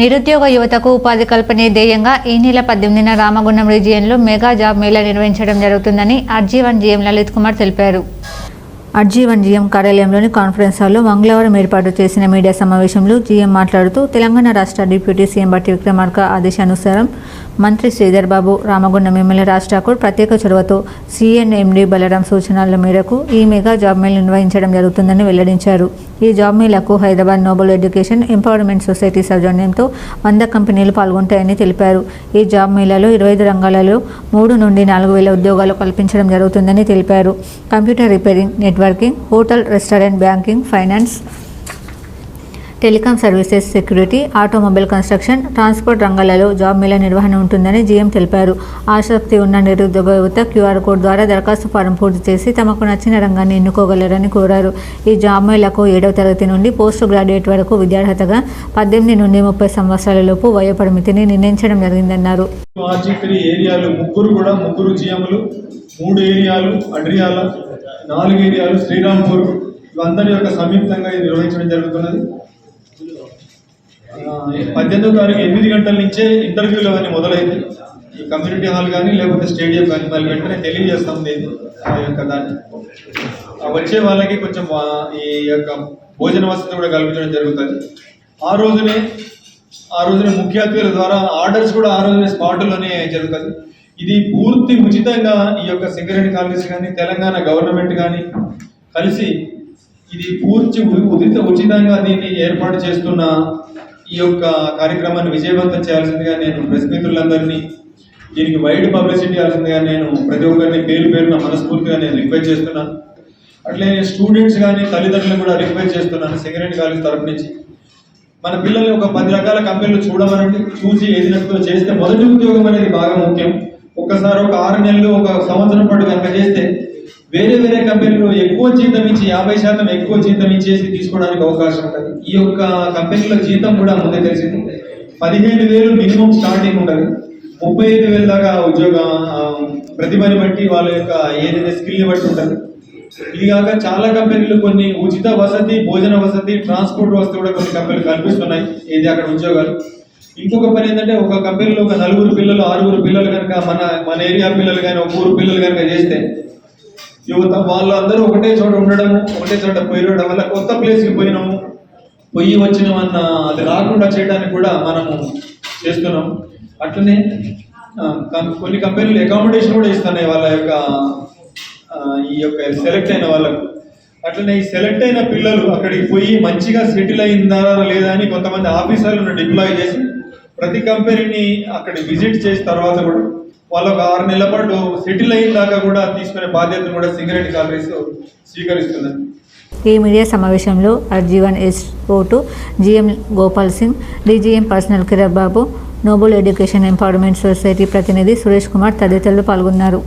నిరుద్యోగ యువతకు ఉపాధి కల్పనే ధ్యేయంగా ఈ నెల పద్దెనిమిదిన రామగుండం రీజియన్లో మెగా జాబ్ మేళా నిర్వహించడం జరుగుతుందని అర్జీవన్ జీఎం లలిత్ కుమార్ తెలిపారు. అర్జీవన్ జీఎం కార్యాలయంలోని కాన్ఫరెన్స్ హాల్లో మంగళవారం ఏర్పాటు చేసిన మీడియా సమావేశంలో జీఎం మాట్లాడుతూ తెలంగాణ రాష్ట్ర డిప్యూటీ సీఎం బట్టి విక్రమార్క ఆదేశానుసారం మంత్రి శ్రీధర్ బాబు రామగుండం ఎమ్మెల్యే రాజ్ ఠాకూర్ ప్రత్యేక చొరవతో సిఎన్ఎండి బలరాం సూచనల మేరకు ఈ మెగా జాబ్ మేళ నిర్వహించడం జరుగుతుందని వెల్లడించారు. ఈ job మేళకు Hyderabad Noble Education Empowerment Society సౌజన్యంతో వంద కంపెనీలు పాల్గొంటాయని తెలిపారు. ఈ జాబ్ మేళలో ఇరవై ఐదు రంగాలలో మూడు నుండి నాలుగు వేల ఉద్యోగాలు కల్పించడం జరుగుతుందని తెలిపారు. Computer repairing networking hotel restaurant banking finance telecom services security automobile construction transport రంగాలలో జాబ్ మేళ నిర్వహణ ఉంటుందని జీఎం తెలిపారు. ఆసక్తి ఉన్న నిరుద్యోగ యువత క్యూఆర్ కోడ్ ద్వారా దరఖాస్తు ఫారం పూర్తి చేసి తమకు నచ్చిన రంగాన్ని ఎన్నుకోగలరని కోరారు. ఈ జాబ్ మేళకు ఏడవ తరగతి నుండి పోస్ట్ గ్రాడ్యుయేట్ వరకు విద్యార్హతగా పద్దెనిమిది నుండి ముప్పై సంవత్సరాల లోపు వయోపరిమితిని నిర్ణయించడం జరిగిందన్నారు. ఏరియాలు ముగ్గురు కూడా ముగ్గురు మూడు ఏరియాలు అడ్రియాల నాలుగు ఏరియాలు శ్రీరాంపూర్ ఇవందరి యొక్క సంయుక్తంగా ఇది నిర్వహించడం జరుగుతున్నది. పద్దెనిమిదో తారీఖు ఎనిమిది గంటల నుంచే ఇంటర్వ్యూలు అవన్నీ మొదలైంది. ఈ కమ్యూనిటీ హాల్ కానీ లేకపోతే స్టేడియం కానీ మళ్ళీ వెంటనే తెలియజేస్తాం లేదు ఆ యొక్క దాన్ని. వచ్చే వాళ్ళకి కొంచెం ఈ యొక్క భోజన వసతి కూడా కల్పించడం జరుగుతుంది. ఆ రోజునే ఆ రోజున ముఖ్య అతిథుల ద్వారా ఆర్డర్స్ కూడా ఆ రోజునే స్పాట్లోనే జరుగుతుంది. ఇది పూర్తి ఉచితంగా ఈ యొక్క సింగరేణి కాలేజ్ కానీ తెలంగాణ గవర్నమెంట్ కానీ కలిసి ఇది పూర్తి ఉచిత ఉచితంగా దీన్ని ఏర్పాటు చేస్తున్న ఈ యొక్క కార్యక్రమాన్ని విజయవంతం చేయాల్సిందిగా నేను ప్రెస్ మిత్రులందరినీ దీనికి వైడ్ పబ్లిసిటీ ఇవ్వాల్సిందిగా నేను ప్రతి ఒక్కరిని పేరు పేరున మనస్ఫూర్తిగా నేను రిక్వెస్ట్ చేస్తున్నాను. అట్లే స్టూడెంట్స్ కానీ తల్లిదండ్రులు కూడా రిక్వెస్ట్ చేస్తున్నాను సింగరేణి కాలేజ్ తరపు నుంచి. మన పిల్లల్ని ఒక పది రకాల కంపెనీలు చూడమనండి చూసి ఏది చేస్తే మొదటి ఉద్యోగం అనేది బాగా ముఖ్యం. ఒక్కసారి ఒక ఆరు నెలలు ఒక సంవత్సరం పాటు కనుక చేస్తే వేరే వేరే కంపెనీలో ఎక్కువ జీతం ఇచ్చి యాభై శాతం ఎక్కువ జీతం ఇచ్చేసి తీసుకోవడానికి అవకాశం ఉంటుంది. ఈ యొక్క కంపెనీలో జీతం కూడా ముందే తెలిసింది. పదిహేను వేలు మినిమం స్టార్టింగ్ ఉంటుంది. ముప్పై ఐదు వేల దాకా ఉద్యోగ ప్రతిభని బట్టి వాళ్ళ యొక్క ఏదైతే స్కిల్ని బట్టి ఉంటుంది. ఇది కాక చాలా కంపెనీలు కొన్ని ఉచిత వసతి భోజన వసతి ట్రాన్స్పోర్ట్ వసతి కూడా కొన్ని కంపెనీలు కల్పిస్తున్నాయి. ఇది అక్కడ ఉద్యోగాలు? ఇంకొక పని ఏంటంటే ఒక కంపెనీలో ఒక నలుగురు పిల్లలు ఆరుగురు పిల్లలు కనుక మన మన ఏరియా పిల్లలు కానీ ఒక ఊరు పిల్లలు కనుక చేస్తే యువత వాళ్ళందరూ ఒకటే చోట ఉండడము ఒకటే చోట పోయడం వల్ల కొత్త ప్లేస్కి పోయినాము. పొయ్యి వచ్చినామన్న అది రాకుండా చేయడానికి కూడా మనము చేస్తున్నాం. అట్లనే కొన్ని కంపెనీలు అకామిడేషన్ కూడా ఇస్తున్నాయి వాళ్ళ యొక్క ఈ యొక్క సెలెక్ట్ అయిన వాళ్ళకు. అట్లనే ఈ సెలెక్ట్ అయిన పిల్లలు అక్కడికి పోయి మంచిగా సెటిల్ అయిందా లేదా అని కొంతమంది ఆఫీసర్లను డిప్లాయ్ చేసి ప్రతి కంపెనీని అక్కడ విజిట్ చేసిన తర్వాత కూడా వాళ్ళకు ఆరు నెలల పాటు సెటిల్ అయిన దాకా కూడా తీసుకునే బాధ్యతను కూడా సింగరేణి కాంగ్రెస్ స్వీకరిస్తున్నారు ఈ మీడియా సమావేశంలో RG one S O to GM Gopal Singh DGM personnel Kiran Babu Noble Education Empowerment Society ప్రతినిధి సురేష్ కుమార్ తదితరులు పాల్గొన్నారు.